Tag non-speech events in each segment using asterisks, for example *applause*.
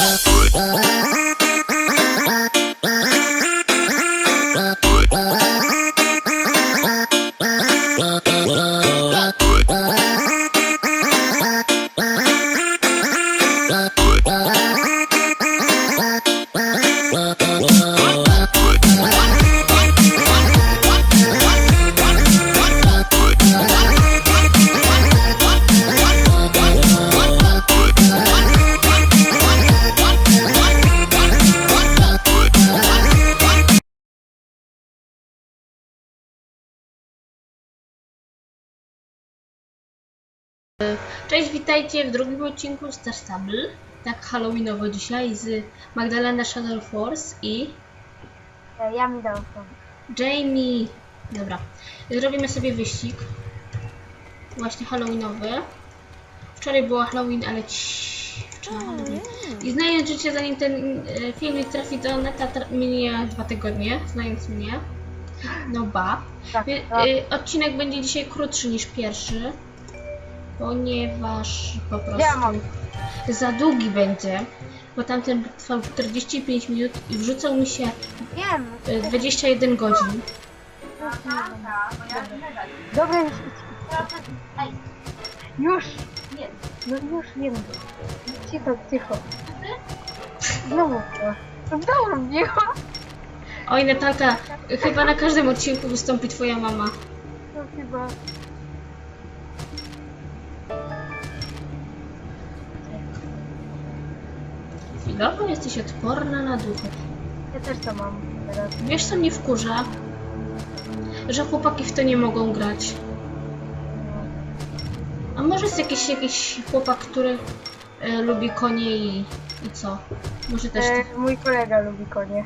Oh, oh, oh. Cześć, witajcie w drugim odcinku Star Stable. Tak halloweenowo dzisiaj z Magdalena Shadow Force i E, Ja mi to. Jamie. Dobra, zrobimy sobie wyścig. Właśnie halloweenowy. Wczoraj była Halloween, ale ci... wczoraj Halloween. I znając życie, zanim ten e, filmik trafi do neta, tra- minie dwa tygodnie, znając mnie. No ba. Tak, Wie- tak. y, Odcinek będzie dzisiaj krótszy niż pierwszy, ponieważ po prostu Ja mam. za długi będzie, bo tamten trwał 45 minut i wrzucał mi się Wiem. y, 21 godzin. Dobra, już. Ej. Już. No już wiem. Cicho, cicho. Znowu to. Znowu cicho. Oj Natalka, chyba na każdym odcinku wystąpi twoja mama. To chyba. Chwilowo jesteś odporna na duchy. Ja też to mam teraz. Wiesz co mnie wkurza? Że chłopaki w to nie mogą grać. A może jest jakiś, jakiś chłopak, który e, lubi konie i, i co? Może też. E, mój kolega lubi konie.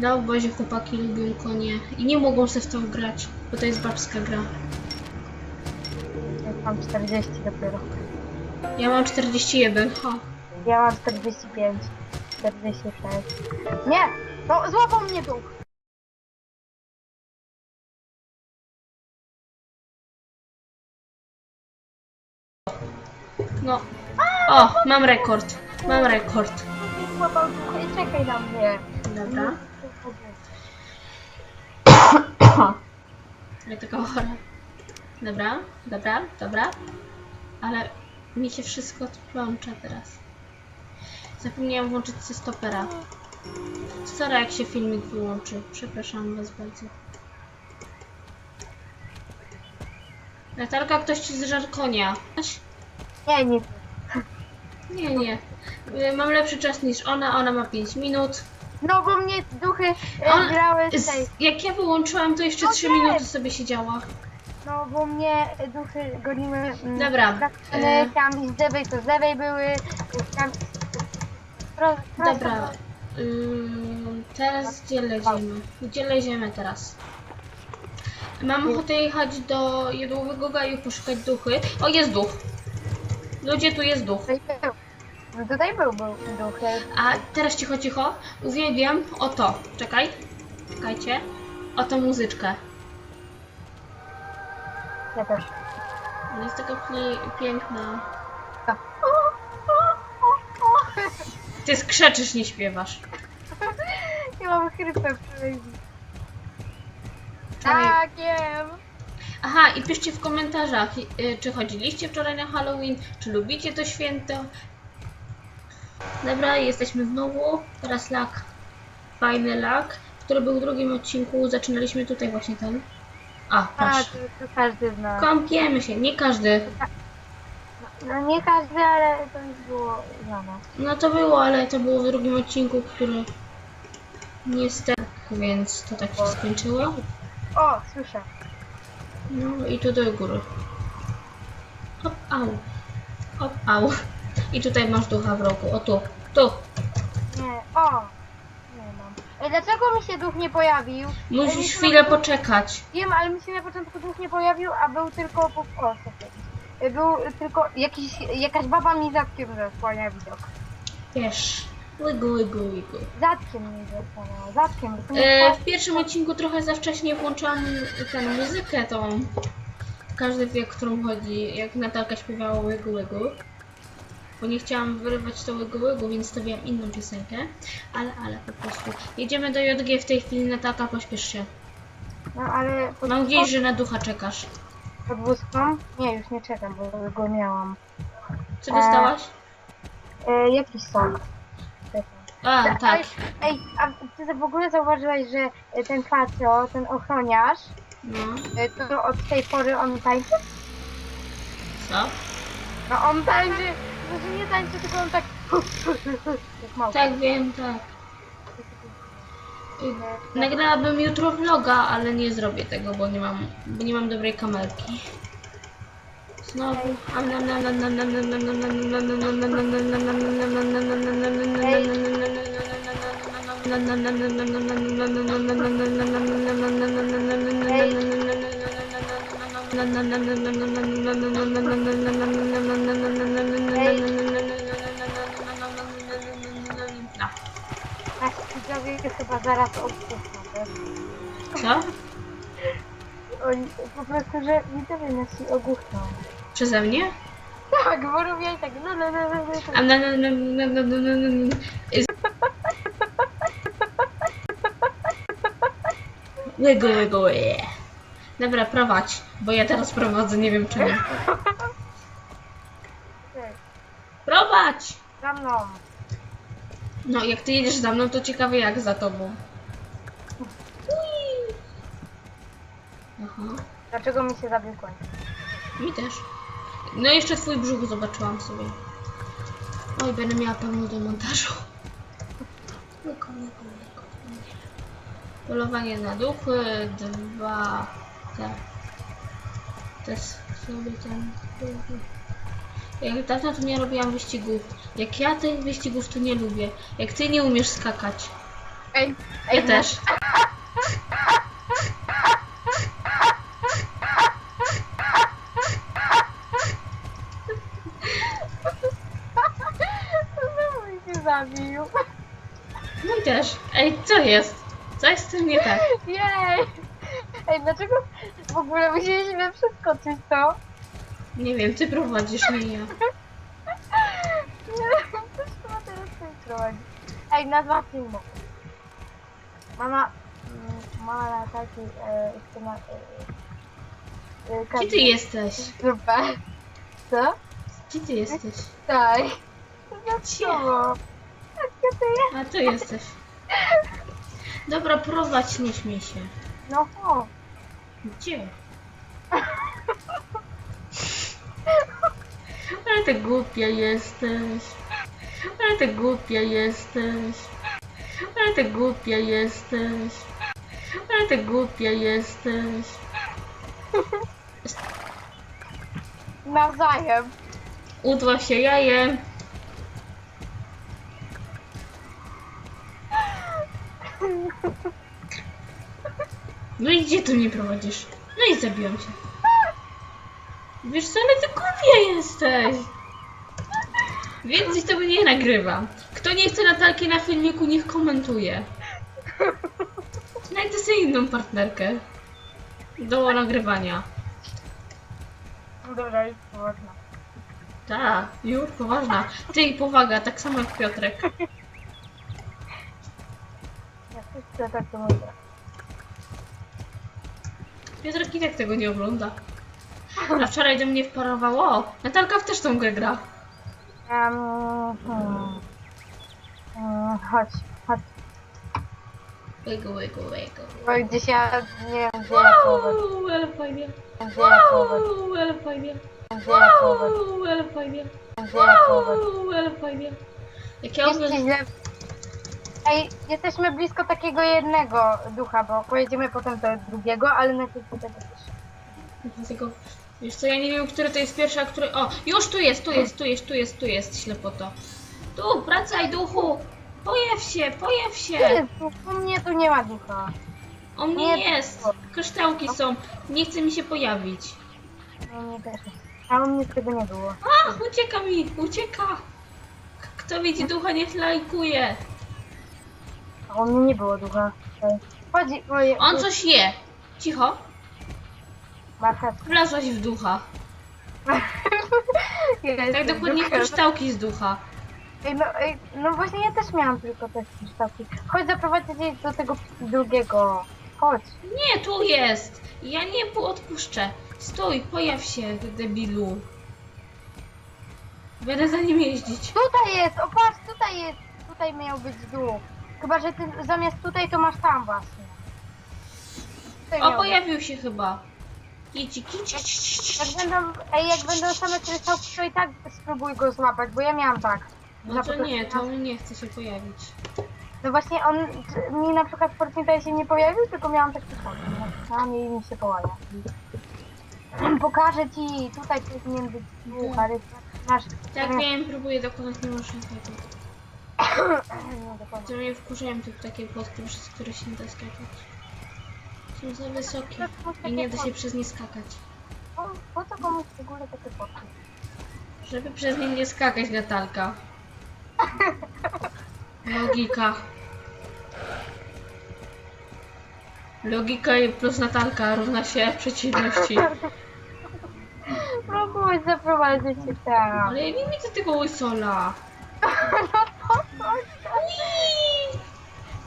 Na obozie chłopaki lubią konie i nie mogą sobie w to grać, bo to jest babska gra. Ja mam 40 dopiero. Ja mam 41, ha. Ja mam 45. 46. Nie! No złapał mnie tu! No. O, mam rekord. Mam rekord. Złapał tu i czekaj na mnie. Dobra. Ale taka chora. Dobra, dobra, dobra. Ale mi się wszystko odplącza teraz. Zapomniałam włączyć ze stopera. Sorry, jak się filmik wyłączy. Przepraszam was bardzo. Natalka, ktoś ci zżar konia. Nie, nie. Nie, nie. Y, Mam lepszy czas niż ona, ona ma 5 minut. No bo mnie duchy e, On- grały z Z, tej. jak ja wyłączyłam, to jeszcze No 3 wiem. minuty sobie siedziała. No bo mnie duchy goniły. mm, Dobra, Tak, e- tam i z lewej to z lewej były. Tam, pro, prosto Dobra. Ym, teraz gdzie leziemy? Gdzie leziemy teraz? Mam ochotę jechać do jodłowego gaju, poszukać duchy. O, jest duch. Ludzie, tu jest duch. Tutaj był. No Tutaj był, był duchy. A teraz cicho, cicho. Uwielbiam o to. Czekaj. Czekajcie. O tą muzyczkę. Ja też. Ona jest taka pie- piękna. Tak. Ty skrzeczysz, nie śpiewasz. *laughs* Nie mam chrypę przynajmniej. Wczoraj- Tak, wiem. Aha, i piszcie w komentarzach, y, czy chodziliście wczoraj na Halloween, czy lubicie to święto. Dobra, jesteśmy znowu. Teraz lak. Fajny lak, który był w drugim odcinku. Zaczynaliśmy tutaj właśnie ten. A, A, patrz. to, to każdy zna. Kąpiemy się, nie każdy. No nie każdy, ale to już było znane. No to było, ale to było w drugim odcinku, który niestety, więc to tak się skończyło. O, słyszę. No i tu do góry. Hop, au. Hop, au. I tutaj masz ducha w rogu. O tu, tu. Nie, o! Nie mam. Ej, dlaczego mi się duch nie pojawił? Ej, mi Musisz się chwilę poczekać. Wiem, ale mi się na początku duch nie pojawił, a był tylko po... O, czekaj. Ej, Był tylko jakiś, jakaś baba mi zatkiem zasłania widok. Wiesz. Łygu, łygu, łygu. Zatkiem mi zasłania, zatkiem. bo to E, w pierwszym odcinku trochę za wcześnie włączyłam tę muzykę tą. Każdy wie, o którą chodzi. Jak Natalka śpiewała łygu, łygu. bo nie chciałam wyrywać całego łygu, więc stawiałam inną piosenkę. Ale, ale po prostu. Jedziemy do JG w tej chwili, Natalka, pośpiesz się. No ale Mam gdzieś, że na ducha czekasz. Pod wózką? Nie, już nie czekam, bo go miałam. Co dostałaś? E, jakiś sok. A, tak. Ej, a ty w ogóle zauważyłeś, że e, ten facio, ten ochroniarz, No, e, to od tej pory on tańczy? co? No on tańczy, znaczy nie tańczy, tylko on tak... Jak *laughs* małpa. Tak, wiem, tak. Y, Nagrałabym jutro vloga, ale nie zrobię tego, bo nie mam, bo nie mam dobrej kamerki. Znowu. No. Widzowie chyba zaraz odpuszczą, wiesz? Co? Oni po prostu, że widzowie nasi ogłuchną. Przeze mnie? Tak, bo robię tak, no, no, no, no, no. A na, na, na, na, na, na, na, na. Is- Łego, łego, łe. Dobra, prowadź, bo ja teraz prowadzę, nie wiem czemu. Ty, Prowadź! Za mną. No, jak ty jedziesz za mną, to ciekawe jak za tobą. Ui. Aha, Dlaczego mi się zabił koń? mi też. No jeszcze twój brzuch zobaczyłam sobie. Oj, będę miała pełno do montażu. Polowanie na duchy, dwa... Te... Te sobie tam... Jak dawno to nie robiłam wyścigów. Jak ja tych wyścigów to nie lubię. Jak ty nie umiesz skakać. Ej, Ja no. też. Znowu się zabił. Mój też. Ej, co jest? Co jest z tym nie tak? Jej! Ej, dlaczego w ogóle musieliśmy przeskoczyć to? Nie wiem, ty prowadzisz, nie ja. Chyba teraz prowadzi. Ej, nazwa filmu. Mama... mm, Mama na taki... E, chce na... E, e, Gdzie ty jesteś? Zupę. Co? Gdzie ty jesteś? Tak. Gdzie? Co? Gdzie ty jest? A tu jesteś. Dobra, prowadź, nie śmiej się. No o. Gdzie? *laughs* Ale ty głupia jesteś. Ale ty głupia jesteś. Ale ty głupia jesteś. Ale ty głupia jesteś. *laughs* Nawzajem. Udła się jajem. *laughs* No i gdzie tu mnie prowadzisz? No i zabiłam cię. Wiesz co, ale ty głupia jesteś. Więcej tego nie nagrywam. Kto nie chce Natalki na filmiku, niech komentuje. Znajdę sobie inną partnerkę. Do nagrywania. Dobra, już poważna. Tak, już poważna. Ty i powaga, tak samo jak Piotrek. Ja wszyscy tak to mówię. Piotrek i tak tego nie ogląda. A wczoraj do mnie wparowało. Natalka w też tą grę gra. Um, hmm. Hmm, chodź, chodź. Wiggle, wiggle, wiggle. Bo gdzieś ja nie wiem gdzie ja połować. Wow, ale fajnie. Gdzie ja połować. Wow, ale fajnie. Gdzie ja połować. Wow, ale fajnie. Gdzie ja połować. Wow, ale fajnie. Jak ja Jest ci oglądam... źle. Ej, jesteśmy blisko takiego jednego ducha, bo pojedziemy potem do drugiego, ale najpierw do tego też. Tylko, wiesz co, ja nie wiem, który to jest pierwszy, a który... O, już tu jest, tu jest, tu jest, tu jest, tu jest, ślepoto. Tu, wracaj, duchu! Pojaw się, pojaw się! Jezu, u mnie tu nie ma ducha. On mnie Nie, jest! Kryształki są. Nie chce mi się pojawić. U mnie też. A u mnie tego nie było. A, ucieka mi, ucieka! K- Kto widzi ducha, niech lajkuje. A u mnie nie było ducha. Chodzi, moje... On coś je. Cicho, Marchewka. wlazłaś w ducha. *laughs* Ja Tak jestem dokładnie duchem. kryształki z ducha. Ej, no, ej, no właśnie ja też miałam tylko te kryształki. Chodź zaprowadzę cię do tego drugiego. Chodź. Nie, tu jest! Ja nie odpuszczę. Stój, pojaw się, debilu. Będę za nim jeździć. Tutaj jest, o patrz, tutaj jest. Tutaj miał być duch. Chyba, że ty zamiast tutaj to masz tam właśnie. Tutaj O, miał być. pojawił się chyba. Idź, idź, Jak idź. będą, ej, jak będą same kryształki, to i tak spróbuj go złapać, bo ja miałam tak. No to nie, to on nie chce się pojawić. No właśnie on t- mi na przykład w Fortnite się nie pojawił, tylko miałam tak kryształki. Napisałam i mi się pojawił. Pokażę ci, tutaj powinien być duch, ale masz... Tak wiem, próbuję dokonać, nie muszę tego. *coughs* No. To mnie wkurzają tu takie płotki, przez które się nie da skakać. Są za wysokie i nie da się przez nie skakać. Po, po co komuś w ogóle takie fotki? Żeby przez nie nie skakać, Natalka. Logika. Logika i plus Natalka równa się przeciwności. No chodź, zaprowadzę cię tam. Ale ja nie widzę tego łysola. *laughs* No to chodź,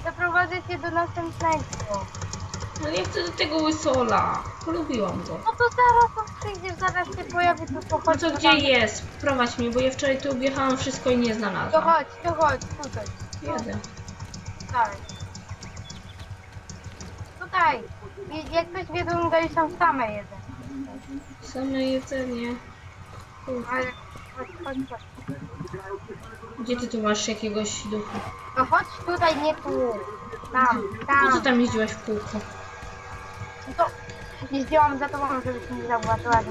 zaprowadzę cię do następnego. Ale ja chcę do tego łysola. Polubiłam go. No to zaraz on przyjdziesz, zaraz się pojawi, to No chodź. to gdzie jest? Prowadź mnie, bo ja wczoraj tu objechałam wszystko i nie To znalazłam. chodź, to chodź, tutaj. Jadę. Tutaj. Tutaj. Jak ktoś wie, to mi dali tam same jeden. Same jedzenie. Ale chodź, chodź, chodź. Gdzie ty tu masz jakiegoś ducha? No chodź tutaj, nie tu. Tam, Po co tam. tam jeździłaś w kółko? Jeździłam za tobą, żebyś nie zauważyła, że...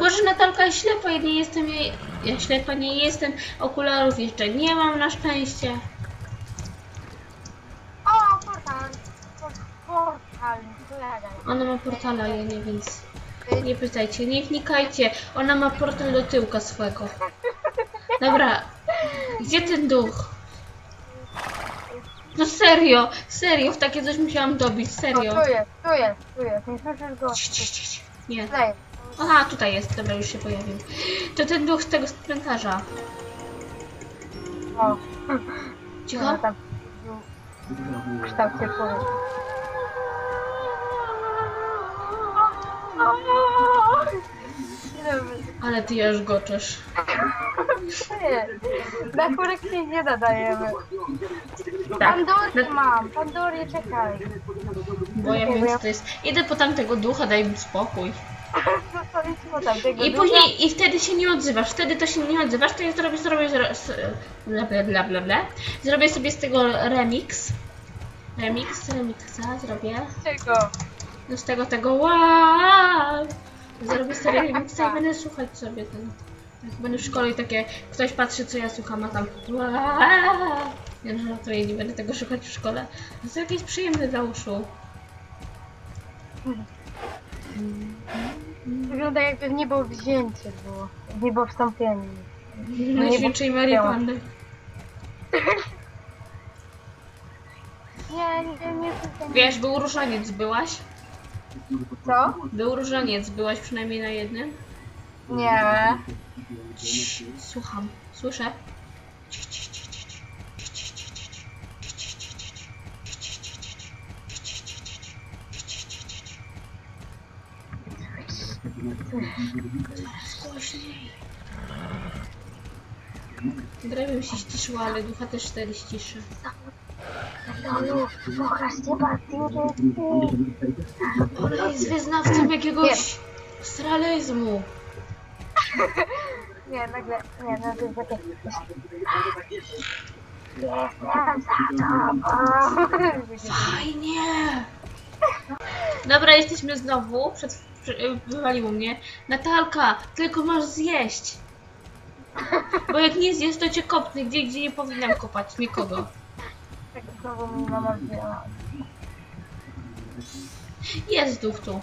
Boże, Natalka, ślepa, ja nie jestem, ja, ja ślepa nie jestem, okularów jeszcze nie mam na szczęście. O, portal. Por- Portal. Ona ma portala, ja nie, więc nie pytajcie, nie wnikajcie. Ona ma portal do tyłka swego. Dobra, gdzie ten duch? No serio, serio, w takie coś musiałam dobić, O, serio. tu jest, tu jest, tu jest. Nie słyszysz go? Cii, cii, cii, cii. Nie. Tutaj. Aha, tutaj jest, dobra, już się pojawił. To ten duch z tego cmentarza. O. Cicho? No, tam w kształcie płyny. Ale ty już goczesz. Na kurek się nie nadajemy. Tak. Pandory No, mam, Pandory, czekaj. bo ja wiem, co to jest. Idę po tamtego ducha, daj mi spokój. *laughs* No I później, i wtedy się nie odzywasz, wtedy to się nie odzywasz, to ja zrobię, zrobię, zro, s- bla, bla, bla, bla, bla. Zrobię sobie z tego remix. Remix, remixa zrobię. Czego? No z tego, tego, wow. Zrobię sobie *laughs* remixa i będę słuchać sobie ten. Jak będę w szkole i takie, ktoś patrzy co ja słucham, a tam wow. No to ja nie będę tego szukać w szkole. No to jakieś przyjemne dla uszu. Wygląda jakby w niebo wzięcie było. W niebo wstąpienie. Najświętszej Marii było. Panny. Nie, nie, nie. nie. Wiesz, był różaniec, byłaś? Co? Był różaniec, byłaś przynajmniej na jednym? Nie. Cii, Słucham, słyszę. Cii, cii, cii. Głośniej. Bym się ściszyła, ale ducha też wtedy ściszy. No. Ona jest wyznawcą jakiegoś astralizmu. Nie, nagle, nie, to jest takie... Jestem za tobą. Fajnie! Dobra, jesteśmy znowu. Przed, prze- wywaliło mnie. Natalka, tylko masz zjeść. Bo jak nie zjesz, to cię kopnę gdzie, gdzie nie powinnam kopać nikogo. Tak znowu mi mama wzięła. Jest duch tu.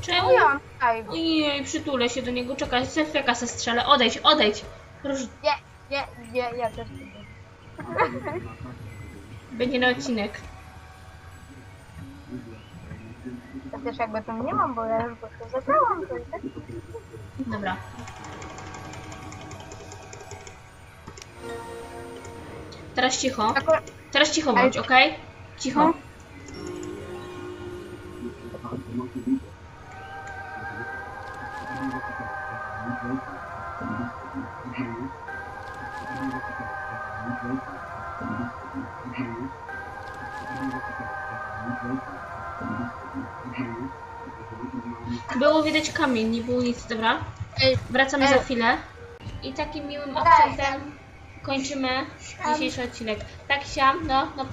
Czemu? Ja, tutaj. Ojej, przytulę się do niego, czekaj, selfieka se strzelę. Odejdź, odejdź. Róż... Nie, nie, nie, ja też nie. Będzie na odcinek. Też jakby tam nie mam, bo ja już go tu zabrałam. To i tak. Dobra. Teraz cicho. Akurat, Teraz cicho bądź, ok? Cicho. Było widać kamień, nie było nic, dobra? Wracamy za chwilę. I takim miłym akcentem kończymy dzisiejszy odcinek. Tak, siam, no, no